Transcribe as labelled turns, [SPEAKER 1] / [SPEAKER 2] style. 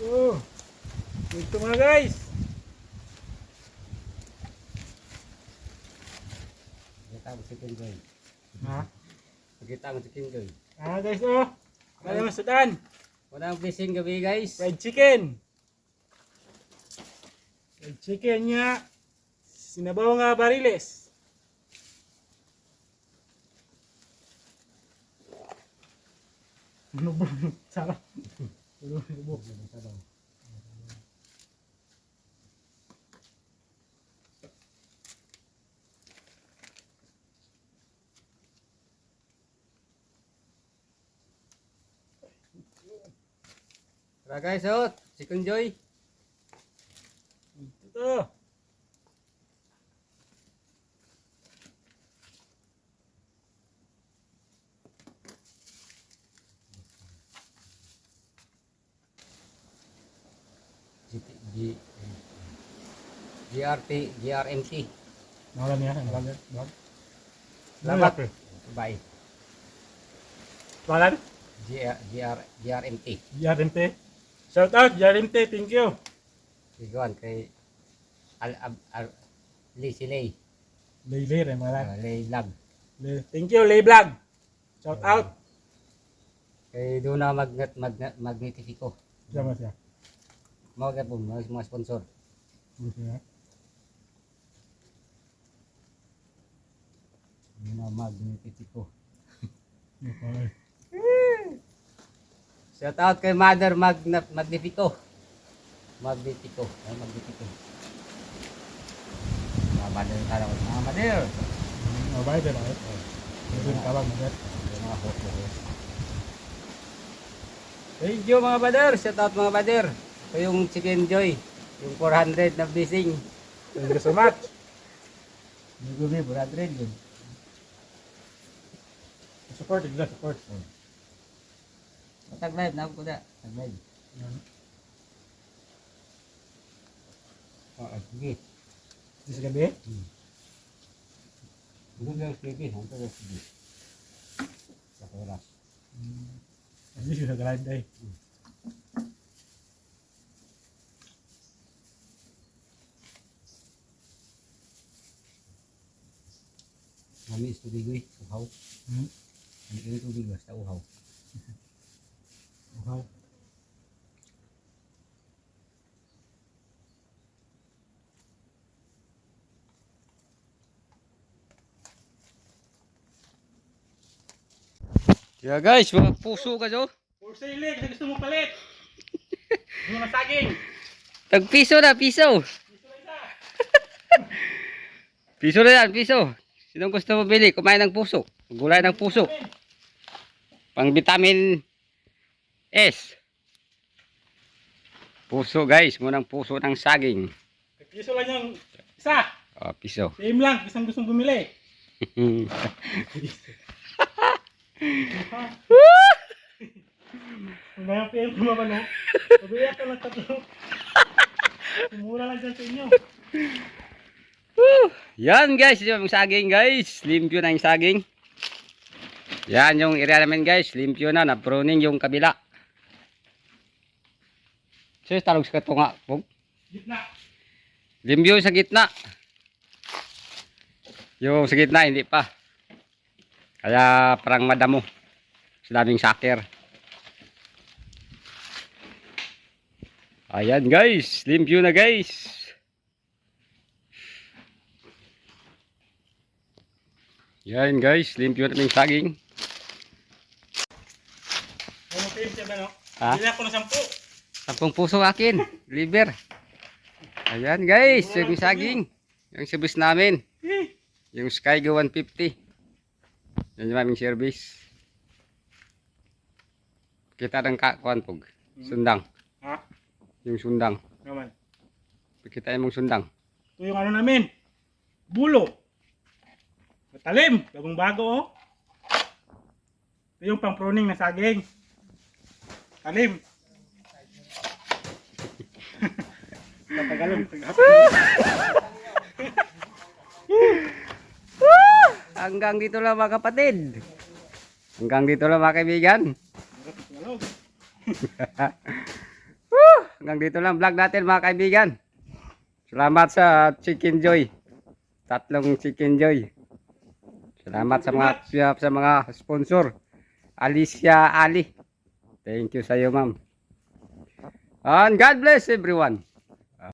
[SPEAKER 1] Oh. Ito mga guys.
[SPEAKER 2] Kita mo si Kingoy.
[SPEAKER 1] Ha?
[SPEAKER 2] Kita mo si Kingoy.
[SPEAKER 1] Ah guys oh. Kaya masudan.
[SPEAKER 2] Walang fishing gabi guys.
[SPEAKER 1] Fried chicken. Fried chicken niya. Sinabaw nga bariles. Ano ba? Sarap. Ano ba?
[SPEAKER 2] Tara guys, oh, si Kunjoy.
[SPEAKER 1] Ito.
[SPEAKER 2] G, G, GRT, GRMT.
[SPEAKER 1] Malam ya, malam ya. Malam.
[SPEAKER 2] Salamat. Bye.
[SPEAKER 1] Pangalan?
[SPEAKER 2] GR, GR, GRMT.
[SPEAKER 1] JRMT. Shout out JRMT, thank you.
[SPEAKER 2] Iguan kay Al, Al, Al, Lee si Lay.
[SPEAKER 1] Lay rin mga
[SPEAKER 2] Uh, Lay Vlog.
[SPEAKER 1] Thank you, Lay Vlog. Shout out.
[SPEAKER 2] Kay doon na mag, mag, magnetifico.
[SPEAKER 1] Mo siya.
[SPEAKER 2] Mga po, mga, mga sponsor.
[SPEAKER 1] Siya.
[SPEAKER 2] Doon na magnetifico.
[SPEAKER 1] Okay.
[SPEAKER 2] Shout out kay Mother Magna, Magnifico. Magnifico. Ay, Magnifico. Mga mother ka lang. Mga mother.
[SPEAKER 1] Mabay din ay. Ito yung tawag mo dyan.
[SPEAKER 2] Yung mga host host. Thank you mga mother. Shout out mga mother. Ito yung Chicken Joy. Yung 400 na blessing.
[SPEAKER 1] Thank you so much.
[SPEAKER 2] Nagumi, 400 yun.
[SPEAKER 1] Support, tigla, support.
[SPEAKER 2] Tag live na ako na. Tag live.
[SPEAKER 1] Yan.
[SPEAKER 2] Oo, sige.
[SPEAKER 1] Ito sa gabi.
[SPEAKER 2] Doon lang sige. Hanto lang sige. Sa oras.
[SPEAKER 1] Hindi siya sa galad ay.
[SPEAKER 2] Mami is tubig eh. Uhaw.
[SPEAKER 1] Hmm.
[SPEAKER 2] Ano yung tubig basta uhaw.
[SPEAKER 1] Wow.
[SPEAKER 2] Yeah guys, mga puso ka so.
[SPEAKER 1] For sale, kasi gusto mo palit. Yung mga saging.
[SPEAKER 2] Tag piso na, piso. Piso na yan, piso. Sinong gusto mo bili? Kumain ng puso. Gulay ng puso. Pang vitamin S. Puso guys, munang puso ng saging.
[SPEAKER 1] Piso lang yung isa.
[SPEAKER 2] Oh, piso.
[SPEAKER 1] Same lang, isang gustong bumili. Kung may PM ko naman no. Pabiyak ka lang tatlo. Mura lang dyan sa inyo.
[SPEAKER 2] Yan guys, yung saging guys. Limpyo na yung saging. Yan yung area namin guys. Limpyo na, na-pruning yung kabila. So, talog sa katunga. Pog.
[SPEAKER 1] Gitna.
[SPEAKER 2] Limpyo sa gitna. Yung sa gitna, hindi pa. Kaya parang madamo. Sa daming saker. Ayan guys, limpyo na guys. Yan guys, limpyo na yung saging.
[SPEAKER 1] Ano siya ba no?
[SPEAKER 2] Ha?
[SPEAKER 1] Ng sampu.
[SPEAKER 2] Sampung puso akin, liver. Ayan guys, yung saging. Yung service namin.
[SPEAKER 1] Eh,
[SPEAKER 2] Yung Skygo 150. Yan yung aming service. Kita ng kakuan pog. Sundang.
[SPEAKER 1] Ha?
[SPEAKER 2] Yung sundang.
[SPEAKER 1] Naman.
[SPEAKER 2] Kita yung sundang.
[SPEAKER 1] Ito yung ano namin. Bulo. Matalim. Bagong bago oh. Ito yung pang pruning na saging. Talim. Tatagalog.
[SPEAKER 2] Hanggang dito lang mga kapatid. Hanggang dito lang mga kaibigan. Hanggang dito lang vlog natin mga kaibigan. Salamat sa Chicken Joy. Tatlong Chicken Joy. Salamat sa mga sa mga sponsor. Alicia Ali. Thank you sa iyo, ma'am. And God bless everyone.